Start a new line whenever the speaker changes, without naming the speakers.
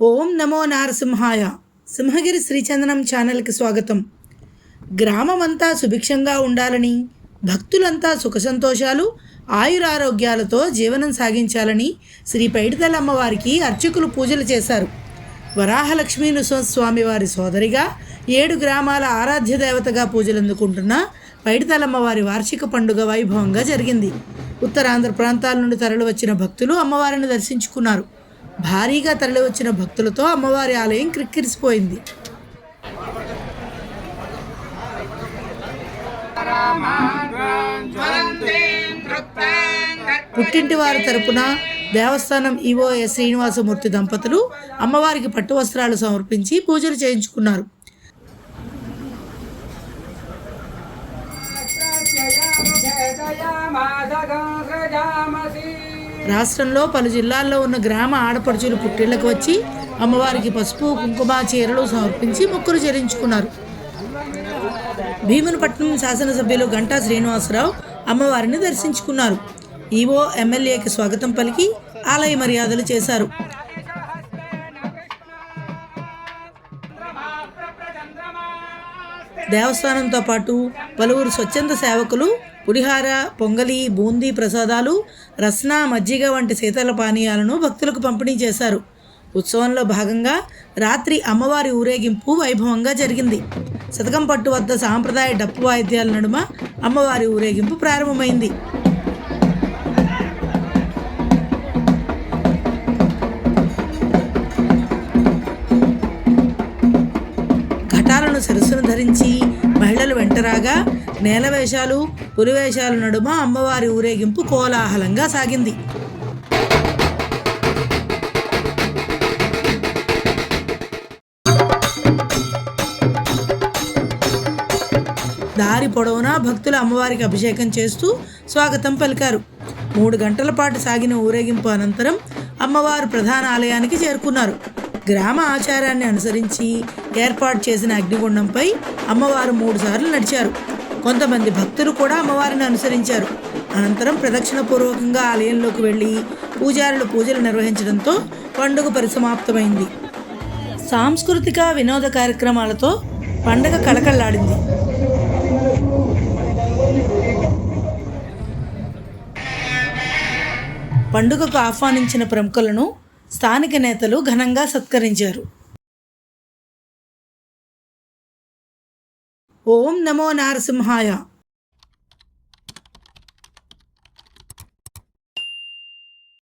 ఓం నమో నారసింహాయ. సింహగిరి శ్రీచందనం ఛానల్కి స్వాగతం. గ్రామమంతా సుభిక్షంగా ఉండాలని భక్తులంతా సుఖ సంతోషాలు ఆయురారోగ్యాలతో జీవనం సాగించాలని శ్రీ పైడితల అమ్మవారికి అర్చకులు పూజలు చేశారు. వరాహలక్ష్మీ నృసింహస్వామి వారి సోదరిగా ఏడు గ్రామాల ఆరాధ్య దేవతగా పూజలు అందుకుంటున్న పైడితలమ్మవారి వార్షిక పండుగ వైభవంగా జరిగింది. ఉత్తరాంధ్ర ప్రాంతాల నుండి తరలివచ్చిన భక్తులు అమ్మవారిని దర్శించుకున్నారు. భారీగా తరలివచ్చిన భక్తులతో అమ్మవారి ఆలయం క్రిక్కిరిసిపోయింది. పుట్టింటి వారి తరపున దేవస్థానం ఈవో శ్రీనివాసమూర్తి దంపతులు అమ్మవారికి పట్టు వస్త్రాలు సమర్పించి పూజలు చేయించుకున్నారు. రాష్ట్రంలో పలు జిల్లాల్లో ఉన్న గ్రామ ఆడపడుచులు పుట్టిళ్ళకు వచ్చి అమ్మవారికి పసుపు కుంకుమ చీరలు సమర్పించి మొక్కులు చెల్లించుకున్నారు. భీమునిపట్నం శాసనసభ్యులు గంటా శ్రీనివాసరావు అమ్మవారిని దర్శించుకున్నారు. ఈవో ఎమ్మెల్యేకి స్వాగతం పలికి ఆలయ మర్యాదలు చేశారు. దేవస్థానంతో పాటు పలువురు స్వచ్ఛంద సేవకులు పులిహార పొంగలి బూందీ ప్రసాదాలు రస్న మజ్జిగ వంటి శీతల పానీయాలను భక్తులకు పంపిణీ చేశారు. ఉత్సవంలో భాగంగా రాత్రి అమ్మవారి ఊరేగింపు వైభవంగా జరిగింది. శతకం పట్టు వద్ద సాంప్రదాయ డప్పు వాయిద్యాల నడుమ అమ్మవారి ఊరేగింపు ప్రారంభమైంది. ఘటాలను సరస్సును ధరించి మహిళలు వెంటరాగా నేల వేషాలు పులివేషాల నడుమ అమ్మవారి ఊరేగింపు కోలాహలంగా సాగింది. దారి పొడవునా భక్తులు అమ్మవారికి అభిషేకం చేస్తూ స్వాగతం పలికారు. మూడు గంటల పాటు సాగిన ఊరేగింపు అనంతరం అమ్మవారు ప్రధాన ఆలయానికి చేరుకున్నారు. గ్రామ ఆచారాన్ని అనుసరించి ఏర్పాటు చేసిన అగ్నిగుండంపై అమ్మవారు మూడుసార్లు నడిచారు. కొంతమంది భక్తులు కూడా అమ్మవారిని అనుసరించారు. అనంతరం ప్రదక్షిణ పూర్వకంగా ఆలయంలోకి వెళ్ళి పూజారులు పూజలు నిర్వహించడంతో పండుగ పరిసమాప్తమైంది. సాంస్కృతిక వినోద కార్యక్రమాలతో పండగ కళకళలాడింది. పండుగకు ఆహ్వానించిన ప్రముఖులను స్థానిక నేతలు ఘనంగా సత్కరించారు. ఓం నమో నారసింహాయ